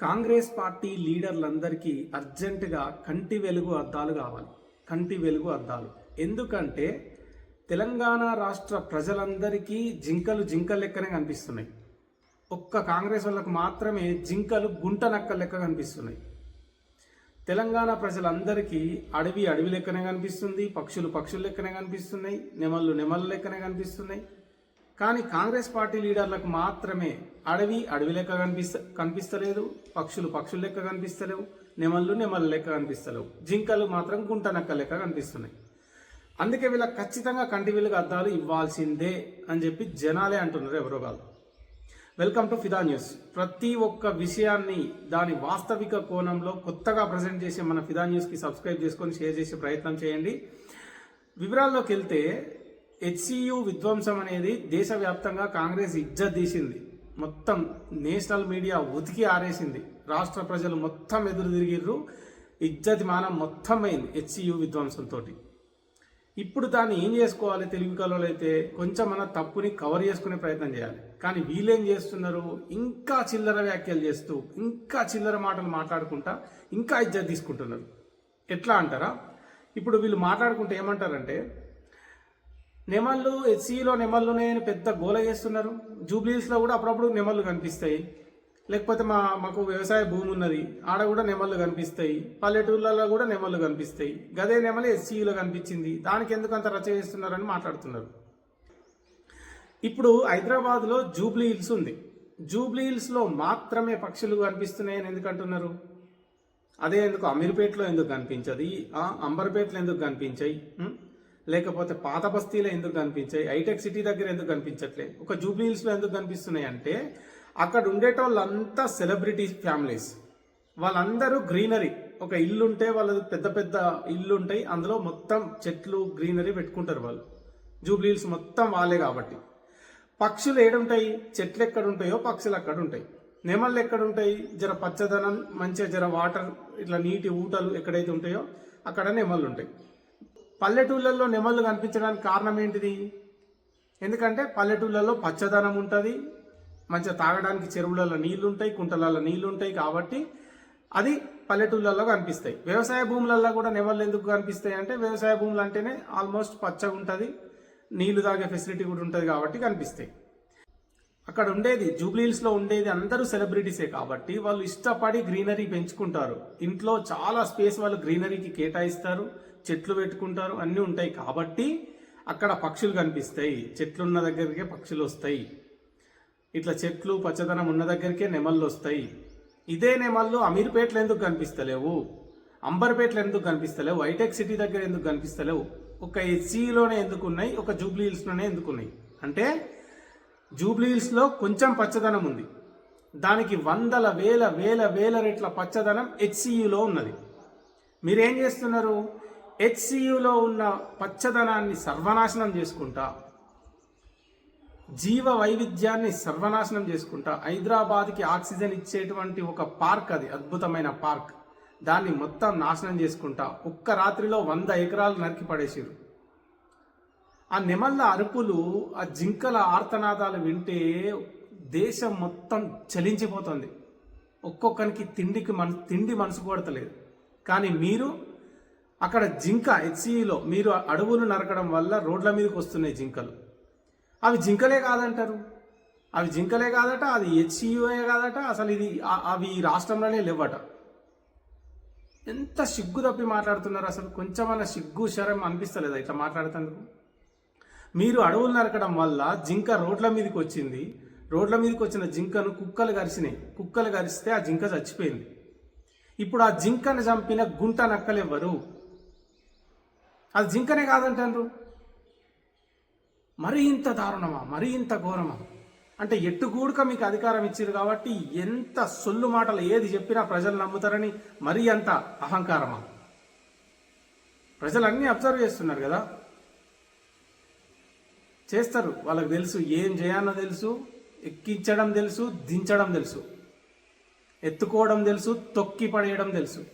Congress party లీడర్లందరికీ అర్జెంటుగా కంటి వెలుగు అద్దాలు కావాలి. కంటి వెలుగు అద్దాలు. ఎందుకంటే తెలంగాణ రాష్ట్ర ప్రజలందరికీ జింకలు జింకల లెక్కనే కనిపిస్తున్నాయి. ఒక్క కాంగ్రెస్ వాళ్ళకు మాత్రమే జింకలు గుంట నక్క లెక్క కనిపిస్తున్నాయి. తెలంగాణ ప్రజలందరికీ అడవి అడవి లెక్కనే కనిపిస్తుంది పక్షులు పక్షుల లెక్కనే కనిపిస్తున్నాయి నెమళ్ళు నెమళ్ళ లెక్కనే కనిపిస్తున్నాయి. కానీ కాంగ్రెస్ పార్టీ లీడర్లకు మాత్రమే అడవి అడవి లెక్క కనిపిస్త కనిపిస్తలేదు పక్షులు పక్షుల లెక్క కనిపిస్తలేవు నెమళ్ళు నెమళ్ళ లెక్క కనిపిస్తలేవు జింకలు మాత్రం గుంట నక్క లెక్క కనిపిస్తున్నాయి. అందుకే వీళ్ళకి ఖచ్చితంగా కంటి వెలుగు అద్దాలు ఇవ్వాల్సిందే అని చెప్పి జనాలే అంటున్నారు ఎవరో కాదు. Welcome to Fidaa news. ప్రతి ఒక్క విషయాన్ని దాని వాస్తవిక కోణంలో కొత్తగా ప్రజెంట్ చేసే మన ఫిదా న్యూస్కి సబ్స్క్రైబ్ చేసుకొని షేర్ చేసే ప్రయత్నం చేయండి. వివరాల్లోకి వెళ్తే హెచ్సియు విధ్వంసం అనేది దేశవ్యాప్తంగా కాంగ్రెస్ ఇజ్జత్ తీసింది. మొత్తం నేషనల్ మీడియా ఉతికి ఆరేసింది. రాష్ట్ర ప్రజలు మొత్తం ఎదురు తిరిగిర్రు. ఇజ్జతి మానం మొత్తం అయింది హెచ్సియు విధ్వంసంతో ఇప్పుడు దాన్ని ఏం చేసుకోవాలి తెలుగు కళలో అయితే? కొంచెం మన తప్పుని కవర్ చేసుకునే ప్రయత్నం చేయాలి. కానీ వీళ్ళేం చేస్తున్నారు? ఇంకా చిల్లర వ్యాఖ్యలు చేస్తూ ఇంకా చిల్లర మాటలు మాట్లాడుకుంటా ఇంకా ఇజ్జత్ తీసుకుంటున్నారు. ఎట్లా అంటారా? ఇప్పుడు వీళ్ళు మాట్లాడుకుంటే ఏమంటారంటే నెమళ్ళు హెచ్సిలో నెమళ్ళునే పెద్ద గోల చేస్తున్నారు. జూబ్లీస్లో కూడా అప్పుడప్పుడు నెమళ్ళు కనిపిస్తాయి. లేకపోతే మా మాకు వ్యవసాయ భూమి ఉన్నది. ఆడ కూడా నెమళ్ళు కనిపిస్తాయి. పల్లెటూళ్ళలో కూడా నెమళ్ళు కనిపిస్తాయి. గదే నెమలి ఎస్సీలో కనిపించింది. దానికి ఎందుకు అంత రచ చేస్తున్నారని మాట్లాడుతున్నారు. ఇప్పుడు హైదరాబాద్లో జూబ్లీ హిల్స్ ఉంది. జూబ్లీ హిల్స్లో మాత్రమే పక్షులు కనిపిస్తున్నాయని ఎందుకు అంటున్నారు? అదే ఎందుకు అమీర్పేటలో ఎందుకు కనిపించదు? అంబర్పేటలో ఎందుకు కనిపించాయి? లేకపోతే పాత బస్తీలో ఎందుకు కనిపించాయి? హైటెక్ సిటీ దగ్గర ఎందుకు కనిపించట్లే ఒక జూబ్లీ హిల్స్లో ఎందుకు కనిపిస్తున్నాయి అంటే అక్కడ ఉండేటోళ్ళంతా సెలబ్రిటీ ఫ్యామిలీస్. వాళ్ళందరూ గ్రీనరీ. ఒక ఇల్లు ఉంటే వాళ్ళది పెద్ద పెద్ద ఇల్లు ఉంటాయి. అందులో మొత్తం చెట్లు గ్రీనరీ పెట్టుకుంటారు వాళ్ళు. జూబ్లీ హిల్స్ మొత్తం వాళ్ళే కాబట్టి. పక్షులు ఏడుంటాయి? చెట్లు ఎక్కడ ఉంటాయో పక్షులు అక్కడ ఉంటాయి నెమళ్ళు ఎక్కడ ఉంటాయి జర పచ్చదనం మంచిగా జర వాటర్ ఇట్లా నీటి ఊటలు ఎక్కడైతే ఉంటాయో అక్కడ నెమళ్ళు ఉంటాయి. పల్లెటూళ్ళల్లో నెమళ్ళు కనిపించడానికి కారణం ఏంటిది? ఎందుకంటే పల్లెటూళ్ళల్లో పచ్చదనం ఉంటుంది మంచిగా తాగడానికి చెరువులలో నీళ్ళు ఉంటాయి కుంటలలో నీళ్ళు ఉంటాయి కాబట్టి అది పల్లెటూళ్ళల్లో కనిపిస్తాయి. వ్యవసాయ భూములలో కూడా నెమళ్ళు ఎందుకు కనిపిస్తాయి అంటే వ్యవసాయ భూములు అంటేనే ఆల్మోస్ట్ పచ్చగా ఉంటుంది నీళ్ళు తాగే ఫెసిలిటీ కూడా ఉంటుంది కాబట్టి కనిపిస్తాయి. అక్కడ ఉండేది జూబ్లీహిల్స్లో ఉండేది అందరూ సెలబ్రిటీసే కాబట్టి వాళ్ళు ఇష్టపడి గ్రీనరీ పెంచుకుంటారు. ఇంట్లో చాలా స్పేస్ వాళ్ళు గ్రీనరీకి కేటాయిస్తారు. చెట్లు పెట్టుకుంటారు అన్నీ ఉంటాయి. కాబట్టి అక్కడ పక్షులు కనిపిస్తాయి. చెట్లు ఉన్న దగ్గరికే పక్షులు వస్తాయి. ఇట్లా చెట్లు పచ్చదనం ఉన్న దగ్గరికే నెమళ్ళు వస్తాయి. ఇదే నెమళ్ళు అమీర్పేటలో ఎందుకు కనిపిస్తలేవు? అంబర్పేటలో ఎందుకు కనిపిస్తలేవు? హైటెక్ సిటీ దగ్గర ఎందుకు కనిపిస్తలేవు? ఒక ఎస్సీలోనే ఎందుకు ఉన్నాయి? ఒక జూబ్లీ హిల్స్లోనే ఎందుకు ఉన్నాయి? అంటే జూబ్లీ హిల్స్లో కొంచెం పచ్చదనం ఉంది. దానికి వందల వేల వేల వేల రెట్ల పచ్చదనం హెచ్సియులో ఉన్నది. మీరేం చేస్తున్నారు? హెచ్సియులో ఉన్న పచ్చదనాన్ని సర్వనాశనం చేసుకుంటా జీవ వైవిధ్యాన్ని సర్వనాశనం చేసుకుంటా హైదరాబాద్కి ఆక్సిజన్ ఇచ్చేటువంటి ఒక పార్క్ అది అద్భుతమైన పార్క్. దాన్ని మొత్తం నాశనం చేసుకుంటా. ఒక్క రాత్రిలో వంద ఎకరాలు నరికి పడేసారు ఆ నెమళ్ళ అరుపులు ఆ జింకల ఆర్తనాదాలు వింటే దేశం మొత్తం చలించిపోతుంది. ఒక్కొక్కరికి తిండికి మన తిండి మనసు కొడతలేదు. కానీ మీరు అక్కడ జింక హెచ్సిఈలో మీరు అడవులు నరకడం వల్ల రోడ్ల మీదకి వస్తున్నాయి జింకలు. అవి జింకలే కాదంటారు. అవి జింకలే కాదట అది హెచ్సియుఏ కాదట అసలు ఇది అవి ఈ రాష్ట్రంలోనే లేవట. ఎంత సిగ్గు తప్పి మాట్లాడుతున్నారు అసలు కొంచెమన్నా సిగ్గు శరం అనిపిస్తలేదు ఇట్లా మాట్లాడుతందుకు మీరు అడవులు నరకడం వల్ల జింక రోడ్ల మీదకి వచ్చింది. రోడ్ల మీదకి వచ్చిన జింకను కుక్కలు కరిసినాయి. కుక్కలు కరిస్తే ఆ జింక చచ్చిపోయింది. ఇప్పుడు ఆ జింకను చంపిన గుంట నక్కలు ఎవ్వరు అది జింకనే కాదంటారు మరి ఇంత దారుణమా? మరీ ఇంత ఘోరమా? అంటే ఎట్టుగూడుక మీకు అధికారం ఇచ్చారు కాబట్టి ఎంత సొల్లు మాటలు ఏది చెప్పినా ప్రజలు నమ్ముతారని మరీ అంత అహంకారమా? ప్రజలు అన్నీ అబ్జర్వ్ చేస్తున్నారు కదా? చేస్తారు. వాళ్ళకి తెలుసు. ఏం చేయాలో తెలుసు. ఎక్కించడం తెలుసు దించడం తెలుసు. ఎత్తుకోవడం తెలుసు తొక్కి పడేయడం తెలుసు.